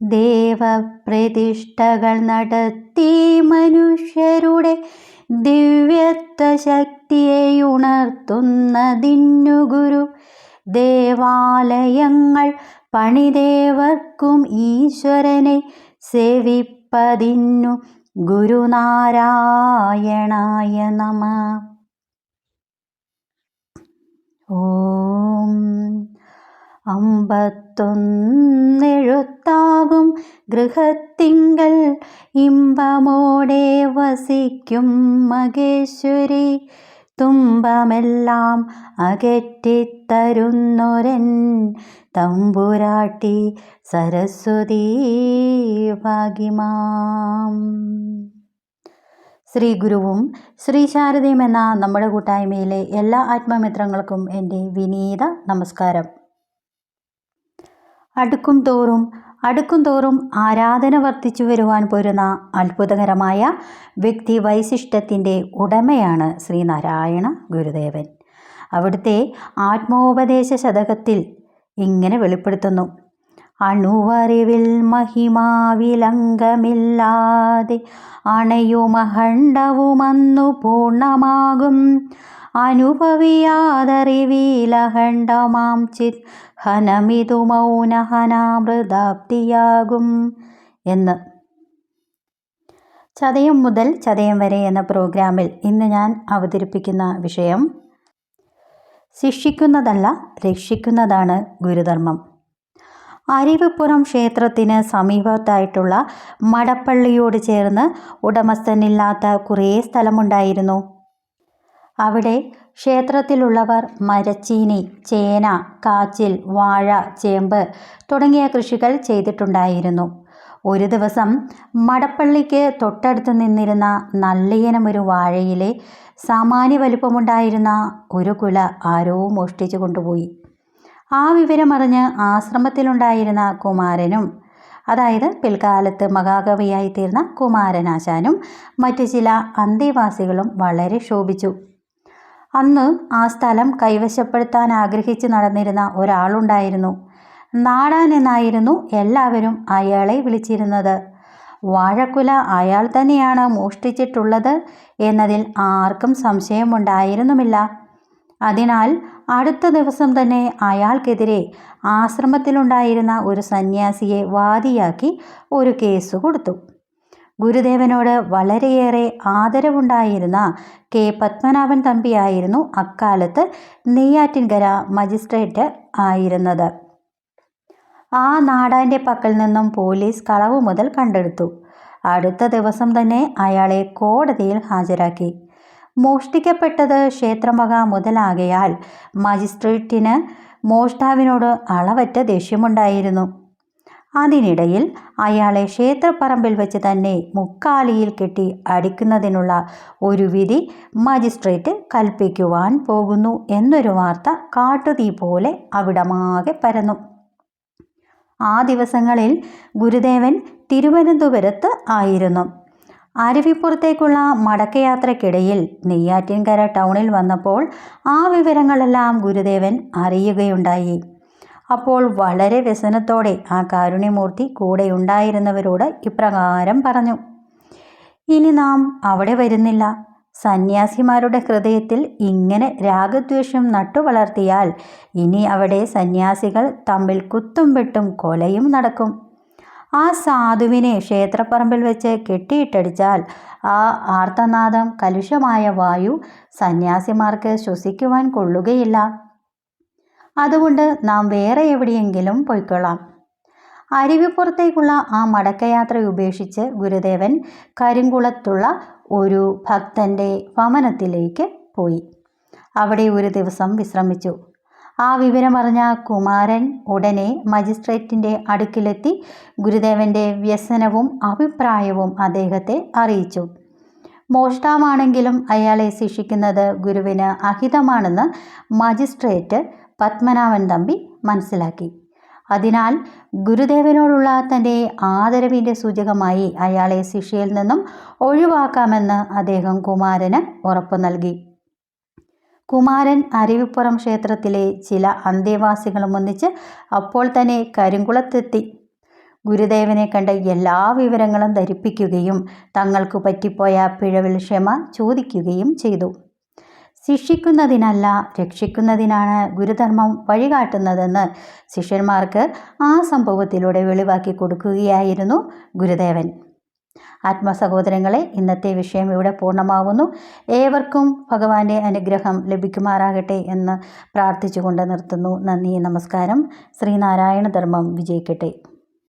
ദേവപ്രതിഷ്ഠകൾ നടത്തി മനുഷ്യരുടെ ദിവ്യത്വ ശക്തിയെ ഉണർത്തുന്നതിന്നു ഗുരു. ദേവാലയങ്ങൾ പണിദേവർക്കും ഈശ്വരനെ സേവിപ്പതിന്നു ഗുരുനാരായണായ നമ. ഓം. അമ്പത്തൊന്നെഴുത്താകും ഗൃഹത്തിങ്കൽ. ഇമ്പമോടെ വസിക്കും മകേശ്വരി തുമ്പമെല്ലാം അകറ്റിത്തരുന്നൊരൻ തമ്പുരാട്ടി സരസ്വതീ ഭാഗ്യമാം ശ്രീ ഗുരുവും ശ്രീ ശാരദയും എന്ന നമ്മുടെ കൂട്ടായ്മയിലെ എല്ലാ ആത്മമിത്രങ്ങൾക്കും എന്റെ വിനീത നമസ്കാരം. അടുക്കും തോറും അടുക്കും തോറും ആരാധന വർദ്ധിച്ചു വരുവാൻ പോരുന്ന അത്ഭുതകരമായ വ്യക്തി വൈശിഷ്ടത്തിന്റെ ഉടമയാണ് ശ്രീനാരായണ ഗുരുദേവൻ. അവിടുത്തെ ആത്മോപദേശ ശതകത്തിൽ ഇങ്ങനെ വെളിപ്പെടുത്തുന്നു. അണുവറിവിൽ മഹിമാവിലംഗമില്ലാതെ അണയുമഹണ്ഡവുമന്നു പൂർണമാകും. അനുഭവിയാതറിവിലഹണ്ഡമാം ചിത് ഹനമിതു മൗനഹനാമൃതാപ്തിയാകും എന്ന്. ചതയം മുതൽ ചതയം വരെ എന്ന പ്രോഗ്രാമിൽ ഇന്ന് ഞാൻ അവതരിപ്പിക്കുന്ന വിഷയം ശിക്ഷിക്കുന്നതല്ല രക്ഷിക്കുന്നതാണ് ഗുരുധർമ്മം. അരുവിപ്പുറം ക്ഷേത്രത്തിന് സമീപത്തായിട്ടുള്ള മടപ്പള്ളിയോട് ചേർന്ന് ഉടമസ്ഥനില്ലാത്ത കുറേ സ്ഥലമുണ്ടായിരുന്നു. അവിടെ ക്ഷേത്രത്തിലുള്ളവർ മരച്ചീനി ചേന കാച്ചിൽ വാഴ ചേമ്പ് തുടങ്ങിയ കൃഷികൾ ചെയ്തിട്ടുണ്ടായിരുന്നു. ഒരു ദിവസം മടപ്പള്ളിക്ക് തൊട്ടടുത്ത് നിന്നിരുന്ന നല്ലിയനം ഒരു വാഴയിലെ സാമാന്യ വലുപ്പമുണ്ടായിരുന്ന ഒരു കുല ആരോ മോഷ്ടിച്ചു കൊണ്ടുപോയി. ആ വിവരമറിഞ്ഞ് ആശ്രമത്തിലുണ്ടായിരുന്ന കുമാരനും അതായത് പിൽക്കാലത്ത് മഹാകവിയായി തീർന്ന കുമാരനാശാനും മറ്റു ചില അന്തേവാസികളും വളരെ ശോഭിച്ചു. അന്ന് ആ സ്ഥലം കൈവശപ്പെടുത്താൻ ആഗ്രഹിച്ച് നടന്നിരുന്ന ഒരാളുണ്ടായിരുന്നു. നാടാൻ എന്നായിരുന്നു എല്ലാവരും അയാളെ വിളിച്ചിരുന്നത്. വാഴക്കുല അയാൾ തന്നെയാണ് മോഷ്ടിച്ചിട്ടുള്ളത് എന്നതിൽ ആർക്കും സംശയമുണ്ടായിരുന്നുമില്ല. അതിനാൽ അടുത്ത ദിവസം തന്നെ അയാൾക്കെതിരെ ആശ്രമത്തിലുണ്ടായിരുന്ന ഒരു സന്യാസിയെ വാദിയാക്കി ഒരു കേസ് കൊടുത്തു. ഗുരുദേവനോട് വളരെയേറെ ആദരവുണ്ടായിരുന്ന കെ പത്മനാഭൻ തമ്പിയായിരുന്നു അക്കാലത്ത് നെയ്യാറ്റിൻകര മജിസ്ട്രേറ്റ് ആയിരുന്നത്. ആ നാടാന്റെ പക്കൽ നിന്നും പോലീസ് കളവ് മുതൽ കണ്ടെടുത്തു. അടുത്ത ദിവസം തന്നെ അയാളെ കോടതിയിൽ ഹാജരാക്കി. മോഷ്ടിക്കപ്പെട്ടത് ക്ഷേത്രമക മുതലാകയാൽ മജിസ്ട്രേറ്റിന് മോഷ്ടാവിനോട് അളവറ്റ ദേഷ്യമുണ്ടായിരുന്നു. അതിനിടയിൽ അയാളെ ക്ഷേത്രപ്പറമ്പിൽ വെച്ച് തന്നെ മുക്കാലിയിൽ കെട്ടി അടിക്കുന്നതിനുള്ള ഒരു വിധി മജിസ്ട്രേറ്റ് കൽപ്പിക്കുവാൻ പോകുന്നു എന്നൊരു വാർത്ത കാട്ടുതീ പോലെ അവിടമാകെ പരന്നു. ആ ദിവസങ്ങളിൽ ഗുരുദേവൻ തിരുവനന്തപുരത്ത് ആയിരുന്നു. അരുവിപ്പുറത്തേക്കുള്ള മടക്കയാത്രക്കിടയിൽ നെയ്യാറ്റിൻകര ടൗണിൽ വന്നപ്പോൾ ആ വിവരങ്ങളെല്ലാം ഗുരുദേവൻ അറിയുകയുണ്ടായി. അപ്പോൾ വളരെ വ്യസനത്തോടെ ആ കാരുണ്യമൂർത്തി കൂടെ ഉണ്ടായിരുന്നവരോട് ഇപ്രകാരം പറഞ്ഞു. ഇനി നാം അവിടെ വരുന്നില്ല. സന്യാസിമാരുടെ ഹൃദയത്തിൽ ഇങ്ങനെ രാഗദ്വേഷം നട്ടുവളർത്തിയാൽ ഇനി അവിടെ സന്യാസികൾ തമ്മിൽ കുത്തും വെട്ടും കൊലയും നടക്കും. ആ സാധുവിനെ ക്ഷേത്രപ്പറമ്പിൽ വെച്ച് കെട്ടിയിട്ടടിച്ചാൽ ആ ആർത്തനാദം കലുഷമായ വായു സന്യാസിമാർക്ക് ശ്വസിക്കുവാൻ കൊള്ളുകയില്ല. അതുകൊണ്ട് നാം വേറെ എവിടെയെങ്കിലും പൊയ്ക്കൊള്ളാം. അരുവിപ്പുറത്തേക്കുള്ള ആ മടക്കയാത്ര ഉപേക്ഷിച്ച് ഗുരുദേവൻ കരിങ്കുളത്തുള്ള ഒരു ഭക്തന്റെ ഭവനത്തിലേക്ക് പോയി. അവിടെ ഒരു ദിവസം വിശ്രമിച്ചു. ആ വിവരമറിഞ്ഞ കുമാരൻ ഉടനെ മജിസ്ട്രേറ്റിന്റെ അടുക്കിലെത്തി ഗുരുദേവന്റെ വ്യസനവും അഭിപ്രായവും അദ്ദേഹത്തെ അറിയിച്ചു. മോഷ്ടാവാണെങ്കിലും അയാളെ ശിക്ഷിക്കുന്നത് ഗുരുവിന് അഹിതമാണെന്ന് മജിസ്ട്രേറ്റ് പത്മനാഭൻ തമ്പി മനസ്സിലാക്കി. അതിനാൽ ഗുരുദേവനോടുള്ള തന്റെ ആദരവിന്റെ സൂചകമായി അയാളെ ശിക്ഷയിൽ നിന്നും ഒഴിവാക്കാമെന്ന് അദ്ദേഹം കുമാരന് ഉറപ്പു നൽകി. കുമാരൻ അരുവിപ്പുറം ക്ഷേത്രത്തിലെ ചില അന്തേവാസികളും ഒന്നിച്ച് അപ്പോൾ തന്നെ കരിങ്കുളത്തെത്തി ഗുരുദേവനെ കണ്ട എല്ലാ വിവരങ്ങളും ധരിപ്പിക്കുകയും തങ്ങൾക്ക് പറ്റിപ്പോയ പിഴവിൽ ക്ഷമ ചോദിക്കുകയും ചെയ്തു. ശിക്ഷിക്കുന്നതിനല്ല രക്ഷിക്കുന്നതിനാണ് ഗുരുധർമ്മം വഴികാട്ടുന്നതെന്ന് ശിഷ്യന്മാർക്ക് ആ സംഭവത്തിലൂടെ വെളിവാക്കി കൊടുക്കുകയായിരുന്നു ഗുരുദേവൻ. ആത്മസഹോദരങ്ങളെ ഇന്നത്തെ വിഷയം ഇവിടെ പൂർണമാവുന്നു. ഏവർക്കും ഭഗവാന്റെ അനുഗ്രഹം ലഭിക്കുമാറാകട്ടെ എന്ന് പ്രാർത്ഥിച്ചുകൊണ്ട് നിർത്തുന്നു. നന്ദി നമസ്കാരം. ശ്രീനാരായണ ധർമ്മം വിജയിക്കട്ടെ.